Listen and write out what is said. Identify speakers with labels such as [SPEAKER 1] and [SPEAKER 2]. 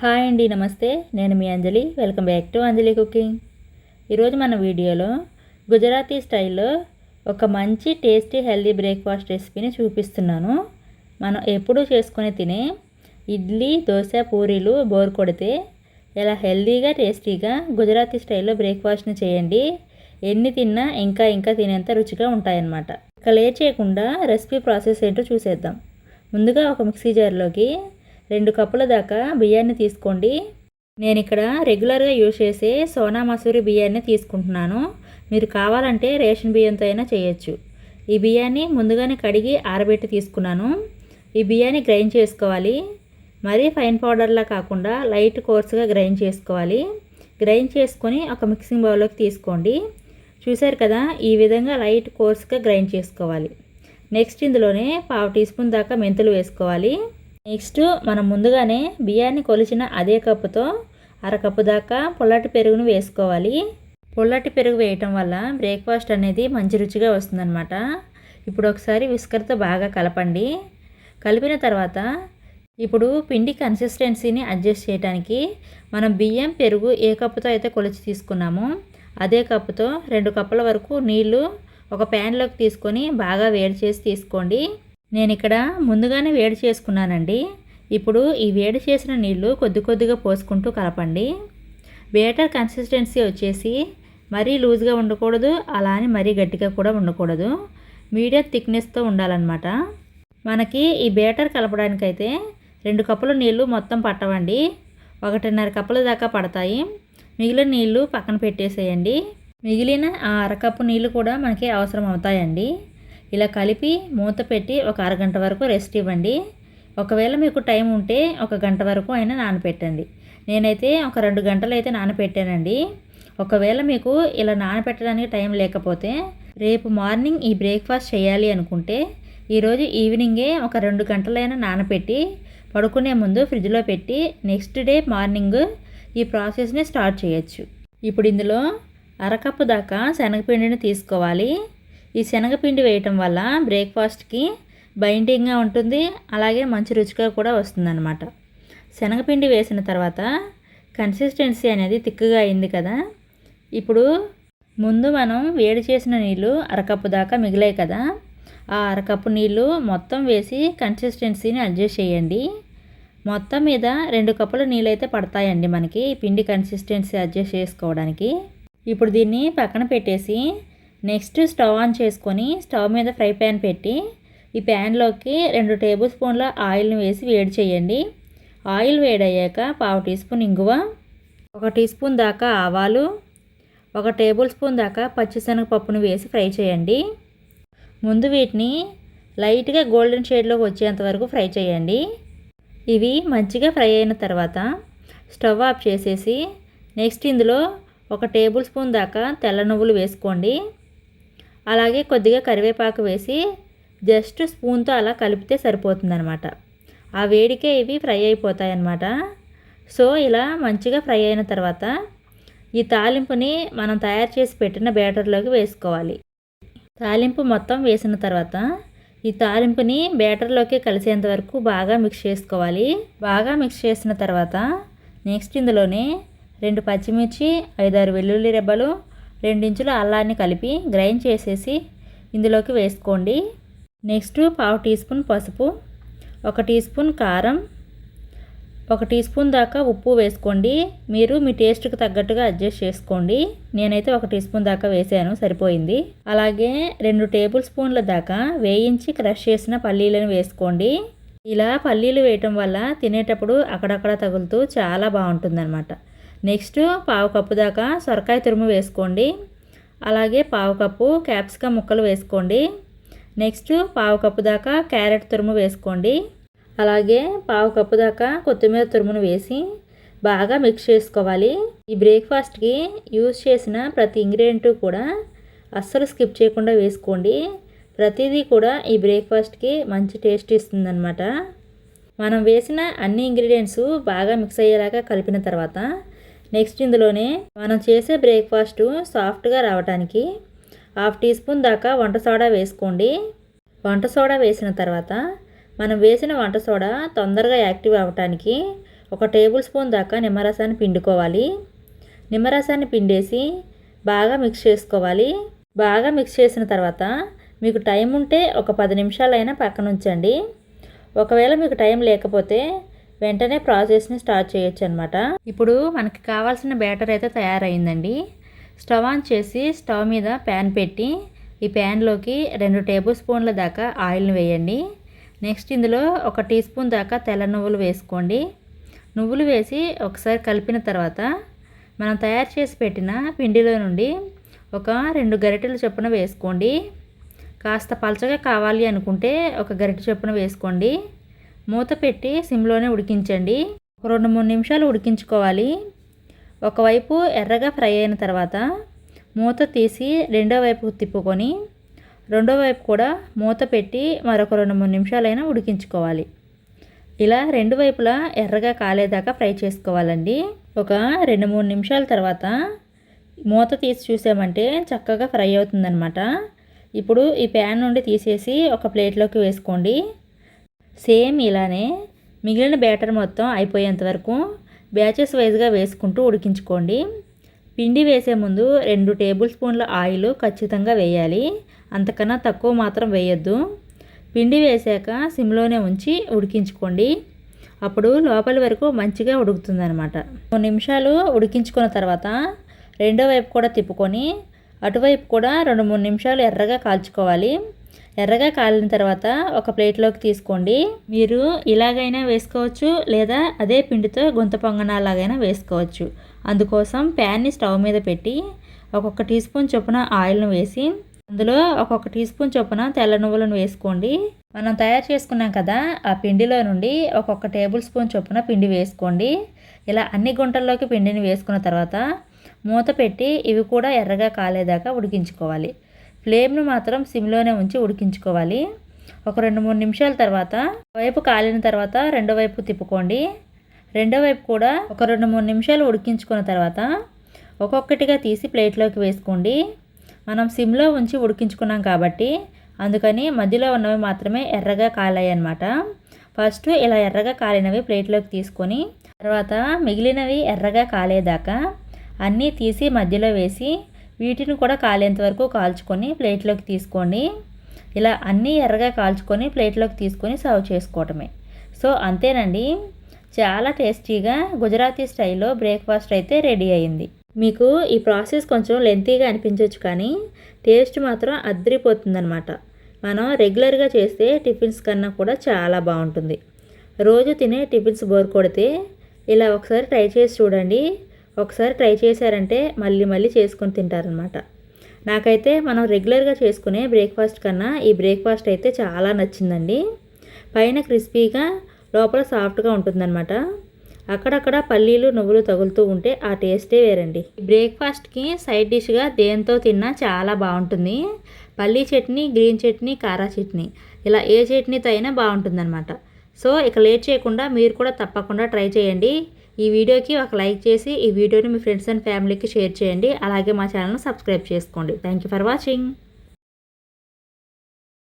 [SPEAKER 1] Hi అండి నమస్తే. నేను మీ Anjali. Welcome back to Anjali cooking. ఈరోజు మన వీడియోలో గుజరాతీ స్టైల్లో ఒక మంచి టేస్టీ హెల్దీ బ్రేక్ఫాస్ట్ రెసిపీని చూపిస్తున్నాను. మనం ఎప్పుడూ చేసుకుని తినే ఇడ్లీ దోశ పూరీలు బోర్ కొడితే ఇలా హెల్దీగా టేస్టీగా గుజరాతీ స్టైల్లో బ్రేక్ఫాస్ట్ని చేయండి. ఎన్ని తిన్నా ఇంకా ఇంకా తినేంత రుచిగా ఉంటాయన్నమాట. ఇక లేట్ చేయకుండా రెసిపీ ప్రాసెస్ ఏంటో చూసేద్దాం. ముందుగా ఒక మిక్సీ జార్లోకి రెండు కప్పుల దాకా బియ్యాన్ని తీసుకోండి. నేను ఇక్కడ రెగ్యులర్గా యూజ్ చేసే సోనా మసూరి బియ్యాన్ని తీసుకుంటున్నాను. మీరు కావాలంటే రేషన్ బియ్యంతో అయినా చేయొచ్చు. ఈ బియ్యాన్ని ముందుగానే కడిగి ఆరబెట్టి తీసుకున్నాను. ఈ బియ్యాన్ని గ్రైండ్ చేసుకోవాలి. మరీ ఫైన్ పౌడర్లా కాకుండా లైట్ కోర్స్గా గ్రైండ్ చేసుకోవాలి. గ్రైండ్ చేసుకొని ఒక మిక్సింగ్ బౌల్లోకి తీసుకోండి. చూశారు కదా ఈ విధంగా లైట్ కోర్స్గా గ్రైండ్ చేసుకోవాలి. నెక్స్ట్ ఇందులోనే పావు టీ స్పూన్ దాకా మెంతులు వేసుకోవాలి. నెక్స్ట్ మనం ముందుగానే బియ్యాన్ని కొలిచిన అదే కప్పుతో అరకప్పు దాకా పొల్లటి పెరుగును వేసుకోవాలి. పొల్లటి పెరుగు వేయటం వల్ల బ్రేక్ఫాస్ట్ అనేది మంచి రుచిగా వస్తుందన్నమాట. ఇప్పుడు ఒకసారి విస్కర్తో బాగా కలపండి. కలిపిన తర్వాత ఇప్పుడు పిండి కన్సిస్టెన్సీని అడ్జస్ట్ చేయడానికి మనం బియ్యం పెరుగు ఏ కప్పుతో అయితే కొలిచి తీసుకున్నామో అదే కప్పుతో రెండు కప్పుల వరకు నీళ్ళు ఒక ప్యాన్లోకి తీసుకొని బాగా వేడి చేసి తీసుకోండి. నేను ఇక్కడ ముందుగానే వేడి చేసుకున్నానండి. ఇప్పుడు ఈ వేడి చేసిన నీళ్ళు కొద్ది కొద్దిగా పోసుకుంటూ కలపండి. బేటర్ కన్సిస్టెన్సీ వచ్చేసి మరీ లూజ్గా ఉండకూడదు అలా అని మరీ గట్టిగా కూడా ఉండకూడదు. మీడియం థిక్నెస్తో ఉండాలన్నమాట. మనకి ఈ బేటర్ కలపడానికైతే రెండు కప్పుల నీళ్ళు మొత్తం పట్టవండి. ఒకటిన్నర కప్పుల దాకా పడతాయి. మిగిలిన నీళ్ళు పక్కన పెట్టేసేయండి. మిగిలిన ఆ అరకప్పు నీళ్ళు కూడా మనకి అవసరం అవుతాయండి ఇలా కలిపి మూత పెట్టి ఒక అరగంట వరకు రెస్ట్ ఇవ్వండి. ఒకవేళ మీకు టైం ఉంటే ఒక గంట వరకు అయినా నానపెట్టండి. నేనైతే ఒక రెండు గంటలు అయితే నానపెట్టానండి. ఒకవేళ మీకు ఇలా నానపెట్టడానికి టైం లేకపోతే రేపు మార్నింగ్ ఈ బ్రేక్ఫాస్ట్ చేయాలి అనుకుంటే ఈరోజు ఈవినింగే ఒక రెండు గంటలైనా నానపెట్టి పడుకునే ముందు ఫ్రిడ్జ్లో పెట్టి నెక్స్ట్ డే మార్నింగ్ ఈ ప్రాసెస్ని స్టార్ట్ చేయొచ్చు. ఇప్పుడు ఇందులో అరకప్పు దాకా శనగపిండిని తీసుకోవాలి. ఈ శనగపిండి వేయటం వల్ల బ్రేక్ఫాస్ట్కి బైండింగ్గా ఉంటుంది. అలాగే మంచి రుచిగా కూడా వస్తుందన్నమాట. శనగపిండి వేసిన తర్వాత కన్సిస్టెన్సీ అనేది తిక్కుగా అయింది కదా. ఇప్పుడు ముందు మనం వేడి చేసిన నీళ్ళు అరకప్పు దాకా మిగిలాయి కదా. ఆ అరకప్పు నీళ్ళు మొత్తం వేసి కన్సిస్టెన్సీని అడ్జస్ట్ చేయండి. మొత్తం మీద రెండు కప్పుల నీళ్ళు అయితే పడతాయండి మనకి. పిండి కన్సిస్టెన్సీ అడ్జస్ట్ చేసుకోవడానికి. ఇప్పుడు దీన్ని పక్కన పెట్టేసి నెక్స్ట్ స్టవ్ ఆన్ చేసుకొని స్టవ్ మీద ఫ్రై ప్యాన్ పెట్టి ఈ ప్యాన్లోకి రెండు టేబుల్ స్పూన్ల ఆయిల్ని వేసి వేడి చేయండి. ఆయిల్ వేడయ్యాక పావు టీ స్పూన్ ఇంగువ ఒక టీ స్పూన్ దాకా ఆవాలు ఒక టేబుల్ స్పూన్ దాకా పచ్చిశనగపప్పును వేసి ఫ్రై చేయండి. ముందు వీటిని లైట్గా గోల్డెన్ షేడ్లోకి వచ్చేంత వరకు ఫ్రై చేయండి. ఇవి మంచిగా ఫ్రై అయిన తర్వాత స్టవ్ ఆఫ్ చేసేసి నెక్స్ట్ ఇందులో ఒక టేబుల్ స్పూన్ దాకా తెల్ల నువ్వులు వేసుకోండి. అలాగే కొద్దిగా కరివేపాకు వేసి జస్ట్ స్పూన్తో అలా కలిపితే సరిపోతుందనమాట ఆ వేడికే ఇవి ఫ్రై అయిపోతాయి అన్నమాట సో ఇలా మంచిగా ఫ్రై అయిన తర్వాత ఈ తాలింపుని మనం తయారు చేసి పెట్టిన బ్యాటర్లోకి వేసుకోవాలి. తాలింపు మొత్తం వేసిన తర్వాత ఈ తాలింపుని బ్యాటర్లోకి కలిసేంత వరకు బాగా మిక్స్ చేసుకోవాలి. బాగా మిక్స్ చేసిన తర్వాత నెక్స్ట్ ఇందులోనే రెండు పచ్చిమిర్చి ఐదారు వెల్లుల్లి రెబ్బలు రెండించుల అల్లాన్ని కలిపి గ్రైండ్ చేసేసి ఇందులోకి వేసుకోండి. నెక్స్ట్ పావు టీ స్పూన్ పసుపు ఒక టీ స్పూన్ కారం ఒక టీ స్పూన్ దాకా ఉప్పు వేసుకోండి. మీరు మీ టేస్ట్కి తగ్గట్టుగా అడ్జస్ట్ చేసుకోండి. నేనైతే ఒక టీ స్పూన్ దాకా వేసాను సరిపోయింది. అలాగే రెండు టేబుల్ స్పూన్ల దాకా వేయించి క్రష్ చేసిన పల్లీలను వేసుకోండి. ఇలా పల్లీలు వేయటం వల్ల తినేటప్పుడు అక్కడక్కడ తగులుతూ చాలా బాగుంటుందన్నమాట. నెక్స్ట్ పావు కప్పు దాకా సొరకాయ తురుము వేసుకోండి. అలాగే పావు కప్పు క్యాప్సికమ్ ముక్కలు వేసుకోండి. నెక్స్ట్ పావు కప్పు దాకా క్యారెట్ తురుము వేసుకోండి. అలాగే పావు కప్పు దాకా కొత్తిమీర తురుమును వేసి బాగా మిక్స్ చేసుకోవాలి. ఈ బ్రేక్ఫాస్ట్కి యూజ్ చేసిన ప్రతి ఇంగ్రీడియంట్ కూడా అస్సలు స్కిప్ చేయకుండా వేసుకోండి. ప్రతిదీ కూడా ఈ బ్రేక్ఫాస్ట్కి మంచి టేస్ట్ ఇస్తుందన్నమాట. మనం వేసిన అన్ని ఇంగ్రీడియంట్స్ బాగా మిక్స్ అయ్యేలాగా కలిపిన తర్వాత నెక్స్ట్ ఇందులోనే మనం చేసే బ్రేక్ఫాస్ట్ సాఫ్ట్గా రావడానికి హాఫ్ టీ స్పూన్ దాకా వంట సోడా వేసుకోండి. వంట సోడా వేసిన తర్వాత మనం వేసిన వంట సోడా తొందరగా యాక్టివ్ అవ్వటానికి ఒక టేబుల్ స్పూన్ దాకా నిమ్మరసాన్ని పిండుకోవాలి. నిమ్మరసాన్ని పిండేసి బాగా మిక్స్ చేసుకోవాలి. బాగా మిక్స్ చేసిన తర్వాత మీకు టైం ఉంటే ఒక పది నిమిషాలైనా పక్కన ఉంచండి ఒకవేళ మీకు టైం లేకపోతే వెంటనే ప్రాసెస్ని స్టార్ట్ చేయొచ్చు అనమాట ఇప్పుడు మనకి కావాల్సిన బ్యాటర్ అయితే తయారైందండి. స్టవ్ ఆన్ చేసి స్టవ్ మీద ప్యాన్ పెట్టి ఈ ప్యాన్లోకి రెండు టేబుల్ స్పూన్ల దాకా ఆయిల్ని వేయండి. నెక్స్ట్ ఇందులో ఒక టీ స్పూన్ దాకా తెల్ల నువ్వులు వేసుకోండి. నువ్వులు వేసి ఒకసారి కలిపిన తర్వాత మనం తయారు చేసి పెట్టిన పిండిలో నుండి ఒక రెండు గరిటెలు చొప్పున వేసుకోండి. కాస్త పలచగా కావాలి అనుకుంటే ఒక గరిటె చొప్పున వేసుకోండి. మూత పెట్టి సిమ్లోనే ఉడికించండి. రెండు మూడు నిమిషాలు ఉడికించుకోవాలి. ఒకవైపు ఎర్రగా ఫ్రై అయిన తర్వాత మూత తీసి రెండో వైపు తిప్పుకొని రెండో వైపు కూడా మూత పెట్టి మరొక రెండు మూడు నిమిషాలైనా ఉడికించుకోవాలి. ఇలా రెండు వైపులా ఎర్రగా కాలేదాకా ఫ్రై చేసుకోవాలండి. ఒక రెండు మూడు నిమిషాల తర్వాత మూత తీసి చూసామంటే చక్కగా ఫ్రై అవుతుందన్నమాట. ఇప్పుడు ఈ ప్యాన్ నుండి తీసేసి ఒక ప్లేట్లోకి వేసుకోండి. సేమ్ ఇలానే మిగిలిన బ్యాటర్ మొత్తం అయిపోయేంత వరకు బ్యాచెస్ వైజ్గా వేసుకుంటూ ఉడికించుకోండి. పిండి వేసే ముందు రెండు టేబుల్ స్పూన్ల ఆయిల్ ఖచ్చితంగా వేయాలి. అంతకన్నా తక్కువ మాత్రం వేయొద్దు. పిండి వేసాక సిమ్లోనే ఉంచి ఉడికించుకోండి. అప్పుడు లోపలి వరకు మంచిగా ఉడుకుతుందనమాట కొన్ని నిమిషాలు ఉడికించుకున్న తర్వాత రెండో వైపు కూడా తిప్పుకొని అటువైపు కూడా రెండు మూడు నిమిషాలు ఎర్రగా కాల్చుకోవాలి. ఎర్రగా కాలిన తర్వాత ఒక ప్లేట్లోకి తీసుకోండి. మీరు ఇలాగైనా వేసుకోవచ్చు లేదా అదే పిండితో గుంత పొంగనాలాగైనా వేసుకోవచ్చు. అందుకోసం ప్యాన్ని స్టవ్ మీద పెట్టి ఒక్కొక్క టీ స్పూన్ చొప్పున ఆయిల్ను వేసి అందులో ఒక్కొక్క టీ స్పూన్ చొప్పున తెల్ల నువ్వులను వేసుకోండి. మనం తయారు చేసుకున్నాం కదా ఆ పిండిలో నుండి ఒక్కొక్క టేబుల్ స్పూన్ చొప్పున పిండి వేసుకోండి. ఇలా అన్ని గుంటల్లోకి పిండిని వేసుకున్న తర్వాత మూత పెట్టి ఇవి కూడా ఎర్రగా కాలేదాకా ఉడికించుకోవాలి. ఫ్లేమ్ను మాత్రం సిమ్లోనే ఉంచి ఉడికించుకోవాలి. ఒక రెండు మూడు నిమిషాల తర్వాత వైపు కాలిన తర్వాత రెండో వైపు తిప్పుకోండి. రెండో వైపు కూడా ఒక రెండు మూడు నిమిషాలు ఉడికించుకున్న తర్వాత ఒక్కొక్కటిగా తీసి ప్లేట్లోకి వేసుకోండి. మనం సిమ్లో ఉంచి ఉడికించుకున్నాం కాబట్టి అందుకని మధ్యలో ఉన్నవి మాత్రమే ఎర్రగా కాలాయి అన్నమాట. ఫస్ట్ ఇలా ఎర్రగా కాలినవి ప్లేట్లోకి తీసుకొని తర్వాత మిగిలినవి ఎర్రగా కాలేదాకా అన్నీ తీసి మధ్యలో వేసి వీటిని కూడా కాలేంత వరకు కాల్చుకొని ప్లేట్లోకి తీసుకోండి. ఇలా అన్నీ ఎర్రగా కాల్చుకొని ప్లేట్లోకి తీసుకొని సర్వ్ చేసుకోవటమే. సో అంతేనండి. చాలా టేస్టీగా గుజరాతీ స్టైల్లో బ్రేక్ఫాస్ట్ అయితే రెడీ అయింది. మీకు ఈ ప్రాసెస్ కొంచెం లెంతీగా అనిపించవచ్చు కానీ టేస్ట్ మాత్రం అద్దరిపోతుందనమాట మనం రెగ్యులర్గా చేస్తే టిఫిన్స్ కన్నా కూడా చాలా బాగుంటుంది. రోజు తినే టిఫిన్స్ బోర్ కొడితే ఇలా ఒకసారి ట్రై చేసి చూడండి. ఒకసారి ట్రై చేశారంటే మళ్ళీ మళ్ళీ చేసుకొని తింటారనమాట నాకైతే మనం రెగ్యులర్గా చేసుకునే బ్రేక్ఫాస్ట్ కన్నా ఈ బ్రేక్ఫాస్ట్ అయితే చాలా నచ్చిందండి. పైన క్రిస్పీగా లోపల సాఫ్ట్గా ఉంటుందన్నమాట. అక్కడక్కడ పల్లీలు నువ్వులు తగులుతూ ఉంటే ఆ టేస్టే వేరండి. బ్రేక్ఫాస్ట్కి సైడ్ డిష్గా దేంతో తిన్నా చాలా బాగుంటుంది. పల్లీ చట్నీ గ్రీన్ చట్నీ కారా చట్నీ ఇలా ఏ చట్నీతో అయినా బాగుంటుందన్నమాట. సో ఇక లేట్ చేయకుండా మీరు కూడా తప్పకుండా ట్రై చేయండి. ఈ వీడియోకి ఒక లైక్ చేసి ఈ వీడియోని మీ ఫ్రెండ్స్ అండ్ ఫ్యామిలీకి షేర్ చేయండి. అలాగే మా ఛానల్ను సబ్స్క్రైబ్ చేసుకోండి. Thank you for watching.